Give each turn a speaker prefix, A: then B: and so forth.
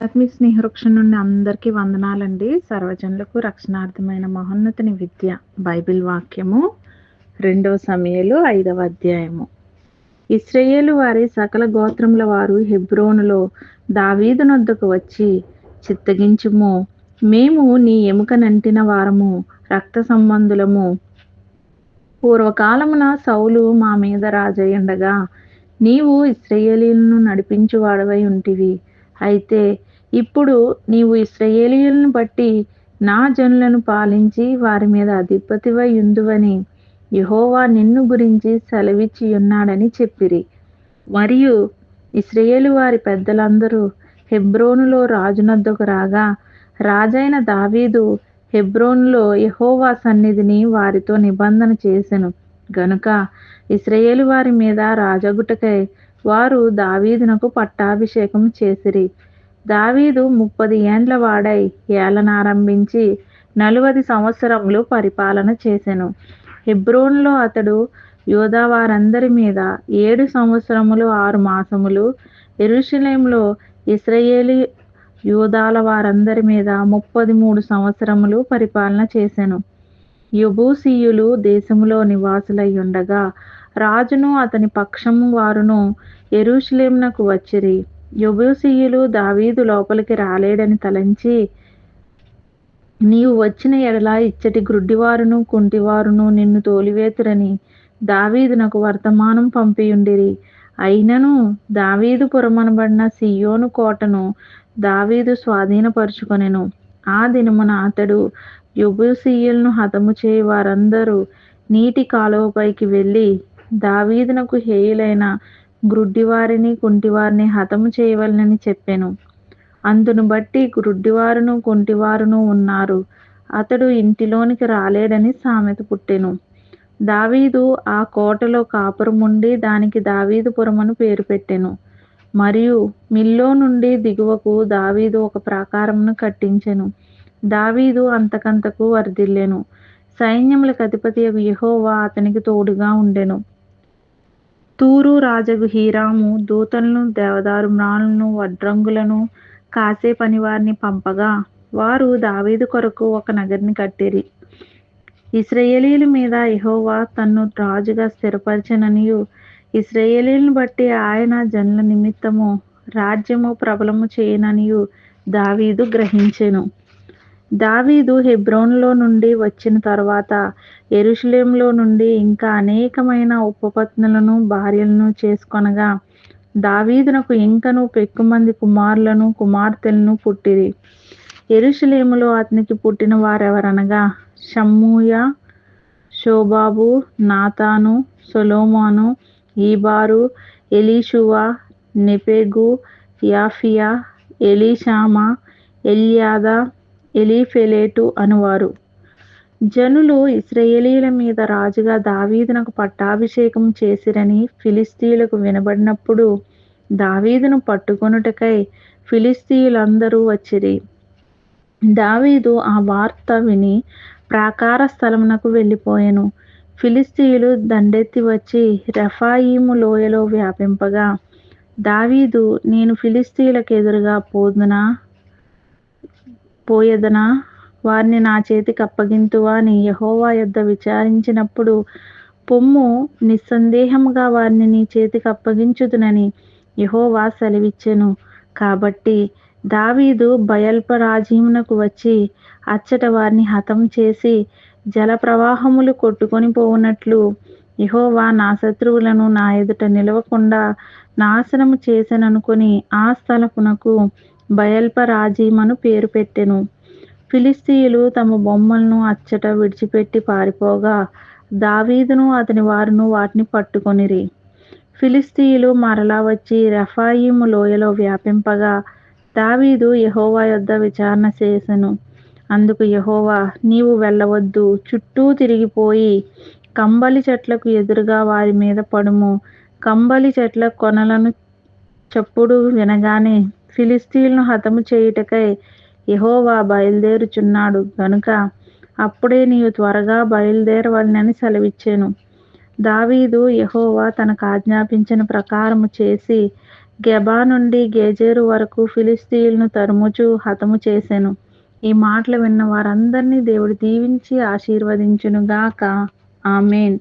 A: ఆధ్యాత్మిక స్నేహవృక్షం నుండి అందరికీ వందనాలండి. సర్వజనులకు రక్షణార్థమైన మహోన్నతిని విద్య బైబిల్ వాక్యము రెండవ సమయలు ఐదవ అధ్యాయము. ఇస్రయేలు వారి సకల గోత్రముల వారు హెబ్రోనులో దావీదునొద్దకు వచ్చి చిత్తగించుము. మేము నీ ఎముకనంటిన వారము రక్త సంబంధులము. పూర్వకాలమున సౌలు మా మీద రాజయ్యుండగా నీవు ఇస్రయేలీలను నడిపించువాడవై ఉంటివి. అయితే ఇప్పుడు నీవు ఇస్రయేలీయులను బట్టి నా జనులను పాలించి వారి మీద అధిపతివై ఉందువని యహోవా నిన్ను గురించి సెలవిచ్చి ఉన్నాడని చెప్పిరి. మరియు ఇస్రయేలు వారి పెద్దలందరూ హెబ్రోనులో రాజునద్దకు రాగా రాజైన దావీదు హెబ్రోన్లో యహోవా సన్నిధిని వారితో నిబంధన చేసెను. గనుక ఇస్రయేలు వారి మీద రాజగుటకై వారు దావీదునకు పట్టాభిషేకం చేసిరి. దావీదు ముప్పది ఏండ్ల వాడై ఏలనారంభించి నలువది సంవత్సరములు పరిపాలన చేసెను. హెబ్రోన్లో అతడు యోధా వారందరి మీద ఏడు సంవత్సరములు ఆరు మాసములు ఎరుషలేంలో ఇస్రయేలి యూదాల వారందరి మీద ముప్పది మూడు సంవత్సరములు పరిపాలన చేశాను యుబూసీయులు దేశంలో నివాసులై ఉండగా రాజును అతని పక్షము వారును ఎరుషలేమునకు వచ్చిరి. యబూసీయులు దావీదు లోపలికి రాలేడని తలంచి నీవు వచ్చిన ఎడలా ఇచ్చటి గ్రుడ్డివారును కుంటివారును నిన్ను తోలివేతురని దావీదునకు వర్తమానం పంపియుండిరి. అయినను దావీదు పురమనబడిన సియోను కోటను దావీదు స్వాధీనపరుచుకొనెను. ఆ దినమున అతడు యుబుసీయులను హతము చేయి వారందరూ నీటి కాలువపైకి వెళ్ళి దావీదునకు హేయులైన గ్రుడ్డివారిని కుంటివారిని హతము చేయవలనని చెప్పెను. అందును బట్టి గ్రుడ్డివారును కుంటివారును ఉన్నారు. అతడు ఇంటిలోనికి రాలేడని సామెత పుట్టెను. దావీదు ఆ కోటలో కాపురముండి దానికి దావీదుపురమను పేరు పెట్టెను. మరియు మిల్లో నుండి దిగువకు దావీదు ఒక ప్రాకారమును కట్టించెను. దావీదు అంతకంతకు వర్ధిల్లెను. సైన్యములకు అధిపతి యహోవా అతనికి తోడుగా ఉండెను. రాజగు హీరాము దూతలను దేవదారు మ్రాలను వడ్రంగులను కాసే పనివారిని పంపగా వారు దావీదు కొరకు ఒక నగరిని కట్టిరి. ఇస్రయేలీల మీద యహోవా తన్ను రాజుగా స్థిరపరచననియు. ఇస్రయేలీలను బట్టి ఆయన జనుల నిమిత్తము రాజ్యము ప్రబలము చేయననియు దావీదు గ్రహించెను. దావీదు హెబ్రోన్లో నుండి వచ్చిన తర్వాత ఎరుషలేంలో నుండి ఇంకా అనేకమైన ఉపపత్నులను భార్యలను చేసుకొనగా దావీదునకు ఇంకను పెక్కుమంది కుమారులను కుమార్తెలను పుట్టిరి. ఎరుషలేములో అతనికి పుట్టిన వారెవరనగా? షమ్మూయ షోబాబు నాతాను సొలోమాను ఈబారు ఎలీషువా నెపెగు యాఫియా ఎలీషామా ఎల్యాదా ఎలీఫెలేటు అనువారు. జనులు ఇస్రయేలీల మీద రాజుగా దావీదునకు పట్టాభిషేకం చేసిరని ఫిలిస్తీయులకు వినబడినప్పుడు దావీదును పట్టుకొనుటకై ఫిలిస్తీయులందరూ వచ్చిరి. దావీదు ఆ వార్త విని ప్రాకార స్థలమునకు వెళ్ళిపోయాను. ఫిలిస్తీయులు దండెత్తి వచ్చి రెఫాయిము లోయలో వ్యాపింపగా దావీదు నేను ఫిలిస్తీయులకు ఎదురుగా పోదునా? పోయేదనా? వారిని నా చేతికి అప్పగింతువా? అని యహోవా యొద్ద విచారించినప్పుడు పొమ్ము నిస్సందేహంగా వారిని నీ చేతికి అప్పగించుదునని యహోవా సెలవిచ్చెను. కాబట్టి దావీదు బయల్పరాజీమునకు వచ్చి అచ్చట వారిని హతం చేసి జల ప్రవాహములు కొట్టుకొని పోవునట్లు యహోవా నా శత్రువులను నా ఎదుట నిలవకుండా నాశనము చేసెననుకొని ఆ స్థలపునకు బయల్పరాజీమను పేరు పెట్టెను. ఫిలిస్తీయులు తమ బొమ్మలను అచ్చట విడిచిపెట్టి పారిపోగా దావీదును అతని వారును వాటిని పట్టుకొనిరి. ఫిలిస్తీయులు మరలా వచ్చి రఫాయిము లోయలో వ్యాపింపగా దావీదు యహోవా యొద్ద విచారణ చేసెను. అందుకు యహోవా నీవు వెళ్ళవద్దు చుట్టూ తిరిగిపోయి కంబలి చెట్లకు ఎదురుగా వారి మీద పడుము. కంబలి చెట్ల కొనలను చప్పుడు వినగానే ఫిలిస్తీన్ను హతము చేయుటకై యహోవా బయలుదేరుచున్నాడు. గనుక అప్పుడే నీవు త్వరగా బయలుదేరవలనని సెలవిచ్చాను. దావీదు యహోవా తనకు ఆజ్ఞాపించిన ప్రకారము చేసి గెబా నుండి గేజేరు వరకు ఫిలిస్తీన్ను తరుముచు హతము చేశాను ఈ మాటలు విన్న వారందరినీ దేవుడు దీవించి ఆశీర్వదించునుగాక. ఆమెన్.